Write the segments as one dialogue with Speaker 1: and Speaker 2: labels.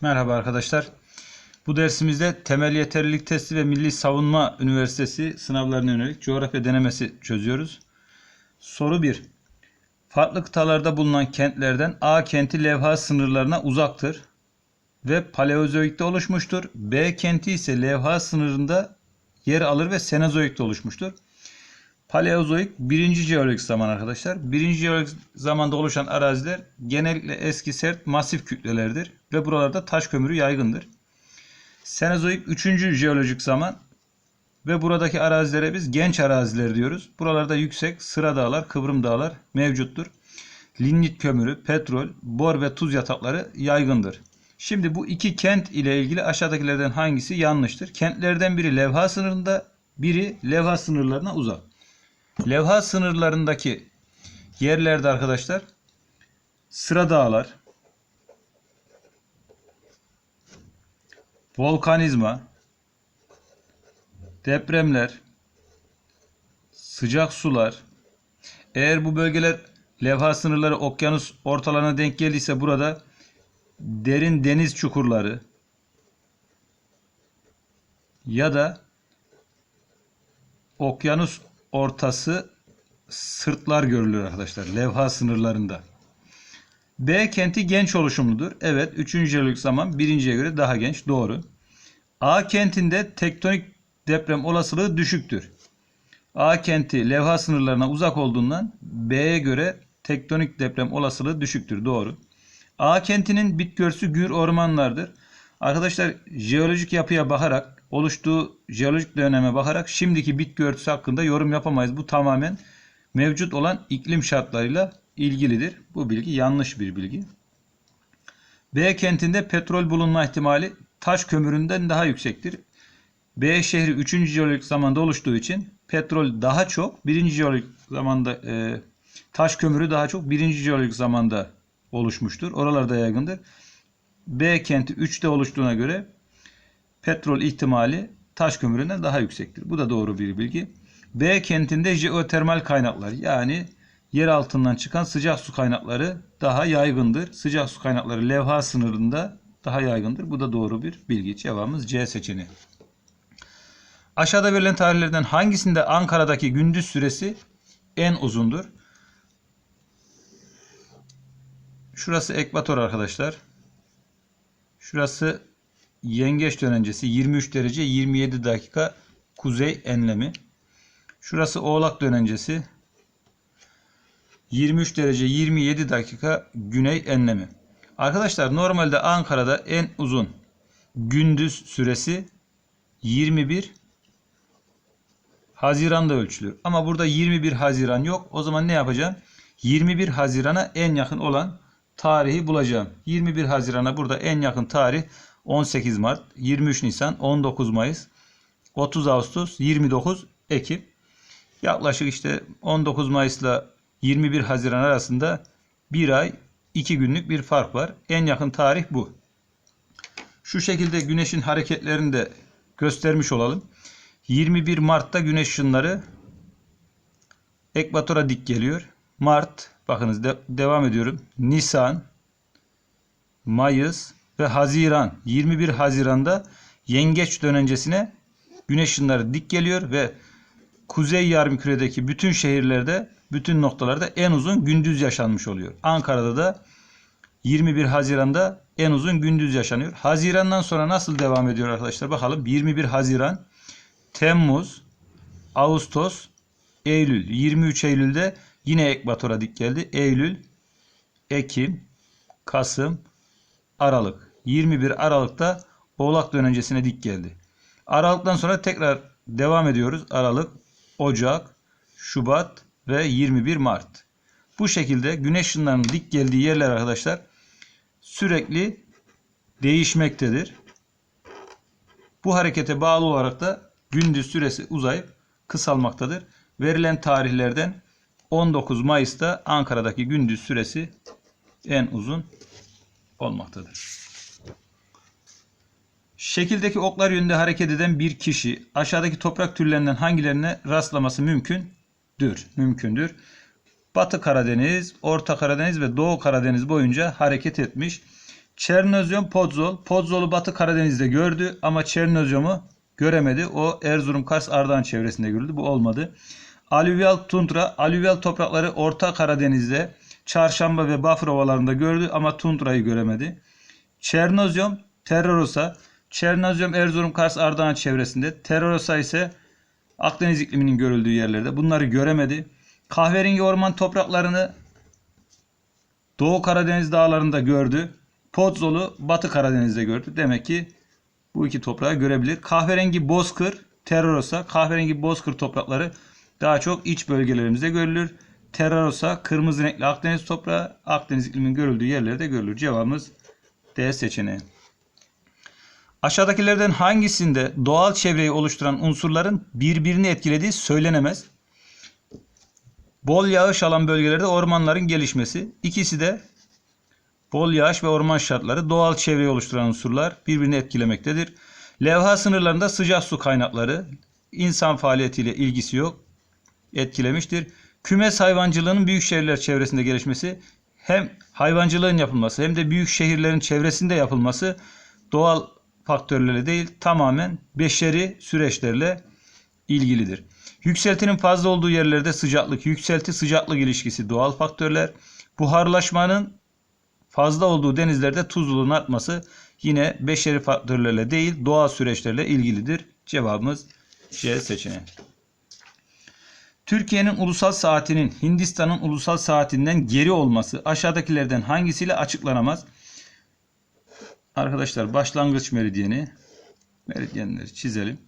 Speaker 1: Merhaba arkadaşlar. Bu dersimizde temel yeterlilik testi ve Milli Savunma Üniversitesi sınavlarına yönelik coğrafya denemesi çözüyoruz. Soru 1. Farklı kıtalarda bulunan kentlerden A kenti levha sınırlarına uzaktır ve Paleozoik'te oluşmuştur. B kenti ise levha sınırında yer alır ve Senozoik'te oluşmuştur. Paleozoik birinci jeolojik zaman arkadaşlar. Birinci jeolojik zamanda oluşan araziler genellikle eski sert masif kütlelerdir ve buralarda taş kömürü yaygındır. Senozoik üçüncü jeolojik zaman ve buradaki arazilere biz genç araziler diyoruz. Buralarda yüksek sıra dağlar, kıvrım dağlar mevcuttur. Lignit kömürü, petrol, bor ve tuz yatakları yaygındır. Şimdi bu iki kent ile ilgili aşağıdakilerden hangisi yanlıştır? Kentlerden biri levha sınırında, biri levha sınırlarına uzak. Levha sınırlarındaki yerlerde arkadaşlar sıra dağlar, volkanizma, depremler, sıcak sular. Eğer bu bölgeler levha sınırları okyanus ortalarına denk geldiyse burada derin deniz çukurları ya da okyanus ortası sırtlar görülür arkadaşlar levha sınırlarında. B kenti genç oluşumludur. Evet 3. jeolojik zaman birinciye göre daha genç doğru. A kentinde tektonik deprem olasılığı düşüktür. A kenti levha sınırlarına uzak olduğundan B'ye göre tektonik deprem olasılığı düşüktür. Doğru. A kentinin örtüsü gür ormanlardır. Arkadaşlar jeolojik yapıya bakarak oluştuğu jeolojik döneme bakarak şimdiki bitki örtüsü hakkında yorum yapamayız. Bu tamamen mevcut olan iklim şartlarıyla ilgilidir. Bu bilgi yanlış bir bilgi. B kentinde petrol bulunma ihtimali taş kömüründen daha yüksektir. B şehri 3. jeolojik zamanda oluştuğu için petrol daha çok 1. jeolojik zamanda e, taş kömürü daha çok 1. jeolojik zamanda oluşmuştur. Oralarda yaygındır. B kenti 3'te oluştuğuna göre petrol ihtimali taş kömüründen daha yüksektir. Bu da doğru bir bilgi. B kentinde jeotermal kaynaklar yani yer altından çıkan sıcak su kaynakları daha yaygındır. Sıcak su kaynakları levha sınırında daha yaygındır. Bu da doğru bir bilgi. Cevabımız C seçeneği. Aşağıda verilen tarihlerden hangisinde Ankara'daki gündüz süresi en uzundur? Şurası ekvator arkadaşlar. Şurası yengeç dönencesi 23 derece 27 dakika kuzey enlemi. Şurası oğlak dönencesi 23 derece 27 dakika güney enlemi. Arkadaşlar normalde Ankara'da en uzun gündüz süresi 21 Haziran'da ölçülür. Ama burada 21 Haziran yok. O zaman ne yapacağım? 21 Haziran'a en yakın olan tarihi bulacağım. 21 Haziran'a burada en yakın tarih 18 Mart, 23 Nisan, 19 Mayıs, 30 Ağustos, 29 Ekim. Yaklaşık işte 19 Mayıs'la 21 Haziran arasında bir ay 2 günlük bir fark var. En yakın tarih bu. Şu şekilde güneşin hareketlerini de göstermiş olalım. 21 Mart'ta güneş ışınları ekvatora dik geliyor. Mart bakınız de, devam ediyorum. Nisan, Mayıs ve Haziran 21 Haziran'da yengeç dönencesine güneş ışınları dik geliyor ve kuzey yarımküredeki bütün şehirlerde bütün noktalarda en uzun gündüz yaşanmış oluyor. Ankara'da da 21 Haziran'da en uzun gündüz yaşanıyor. Haziran'dan sonra nasıl devam ediyor arkadaşlar? Bakalım 21 Haziran, Temmuz, Ağustos, Eylül. 23 Eylül'de yine ekvatora dik geldi. Eylül, Ekim, Kasım, Aralık. 21 Aralık'ta Oğlak dönencesine dik geldi. Aralık'tan sonra tekrar devam ediyoruz. Aralık, Ocak, Şubat ve 21 Mart. Bu şekilde güneş ışınlarının dik geldiği yerler arkadaşlar sürekli değişmektedir. Bu harekete bağlı olarak da gündüz süresi uzayıp kısalmaktadır. Verilen tarihlerden 19 Mayıs'ta Ankara'daki gündüz süresi en uzun olmaktadır. Şekildeki oklar yönünde hareket eden bir kişi aşağıdaki toprak türlerinden hangilerine rastlaması mümkündür? Mümkündür. Batı Karadeniz, Orta Karadeniz ve Doğu Karadeniz boyunca hareket etmiş. Çernozem, Podzol. Podzol'u Batı Karadeniz'de gördü ama Çernozem'u göremedi. O Erzurum, Kars, Ardahan çevresinde görüldü. Bu olmadı. Alüvyal tundra, alüvyal toprakları Orta Karadeniz'de, Çarşamba ve Bafra ovalarında gördü ama tundrayı göremedi. Çernozyum, Terrorosa. Çernozyum Erzurum, Kars, Ardahan çevresinde. Terrorosa ise Akdeniz ikliminin görüldüğü yerlerde. Bunları göremedi. Kahverengi orman topraklarını Doğu Karadeniz dağlarında gördü. Podzol'u Batı Karadeniz'de gördü. Demek ki bu iki toprağı görebilir. Kahverengi bozkır, Terrorosa, kahverengi bozkır toprakları daha çok iç bölgelerimizde görülür. Terrorosa, kırmızı renkli Akdeniz toprağı, Akdeniz ikliminin görüldüğü yerlerde görülür. Cevabımız D seçeneği. Aşağıdakilerden hangisinde doğal çevreyi oluşturan unsurların birbirini etkilediği söylenemez? Bol yağış alan bölgelerde ormanların gelişmesi. İkisi de bol yağış ve orman şartları doğal çevreyi oluşturan unsurlar birbirini etkilemektedir. Levha sınırlarında sıcak su kaynakları insan faaliyetiyle ilgisi yok. Etkilemiştir. Kümes hayvancılığının büyük şehirler çevresinde gelişmesi hem hayvancılığın yapılması hem de büyük şehirlerin çevresinde yapılması doğal faktörlerle değil tamamen beşeri süreçlerle ilgilidir. Yükseltinin fazla olduğu yerlerde sıcaklık, yükselti sıcaklık ilişkisi doğal faktörler. Buharlaşmanın fazla olduğu denizlerde tuzluluğun artması yine beşeri faktörlerle değil doğal süreçlerle ilgilidir. Cevabımız C seçeneği. Türkiye'nin ulusal saatinin Hindistan'ın ulusal saatinden geri olması aşağıdakilerden hangisiyle açıklanamaz? Arkadaşlar başlangıç meridyeni meridyenleri çizelim.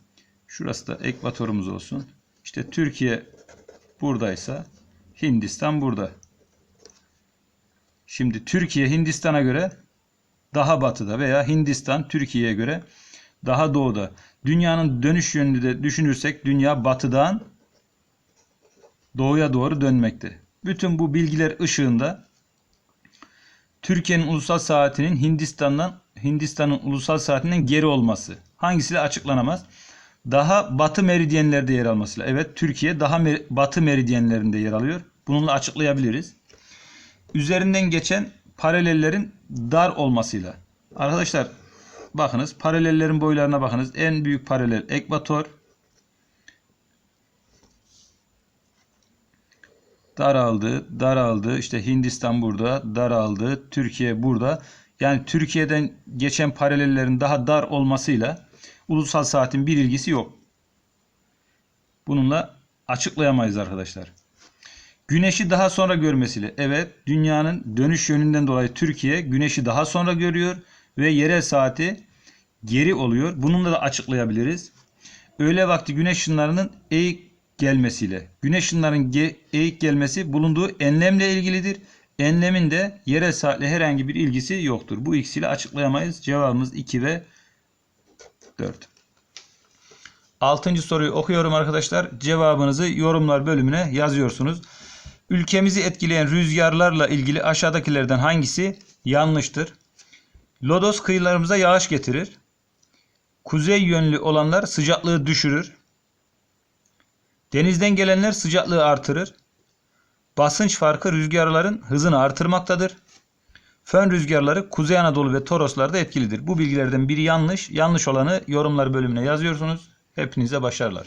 Speaker 1: Şurası da ekvatorumuz olsun. İşte Türkiye buradaysa Hindistan burada. Şimdi Türkiye Hindistan'a göre daha batıda veya Hindistan Türkiye'ye göre daha doğuda. Dünyanın dönüş yönünü de düşünürsek dünya batıdan doğuya doğru dönmekte. Bütün bu bilgiler ışığında Türkiye'nin ulusal saatinin Hindistan'dan Hindistan'ın ulusal saatinden geri olması hangisiyle açıklanamaz? Daha batı meridyenlerde yer almasıyla. Evet Türkiye daha mer- batı meridyenlerinde yer alıyor. Bununla açıklayabiliriz. Üzerinden geçen paralellerin dar olmasıyla. Arkadaşlar bakınız paralellerin boylarına bakınız. En büyük paralel ekvator. Daraldı, daraldı. İşte Hindistan burada, daraldı. Türkiye burada. Yani Türkiye'den geçen paralellerin daha dar olmasıyla ulusal saatin bir ilgisi yok. Bununla açıklayamayız arkadaşlar. Güneşi daha sonra görmesiyle. Evet dünyanın dönüş yönünden dolayı Türkiye güneşi daha sonra görüyor ve yerel saati geri oluyor. Bununla da açıklayabiliriz. Öğle vakti güneş ışınlarının eğik gelmesiyle. Güneş ışınlarının eğik gelmesi bulunduğu enlemle ilgilidir. Enlemin de yerel saatle herhangi bir ilgisi yoktur. Bu ikisiyle açıklayamayız. Cevabımız 2 ve 4. Altıncı soruyu okuyorum arkadaşlar. Cevabınızı yorumlar bölümüne yazıyorsunuz. Ülkemizi etkileyen rüzgarlarla ilgili aşağıdakilerden hangisi yanlıştır? Lodos kıyılarımıza yağış getirir. Kuzey yönlü olanlar sıcaklığı düşürür. Denizden gelenler sıcaklığı artırır. Basınç farkı rüzgarların hızını artırmaktadır. Fön rüzgarları Kuzey Anadolu ve Toroslarda etkilidir. Bu bilgilerden biri yanlış. Yanlış olanı yorumlar bölümüne yazıyorsunuz. Hepinize başarılar.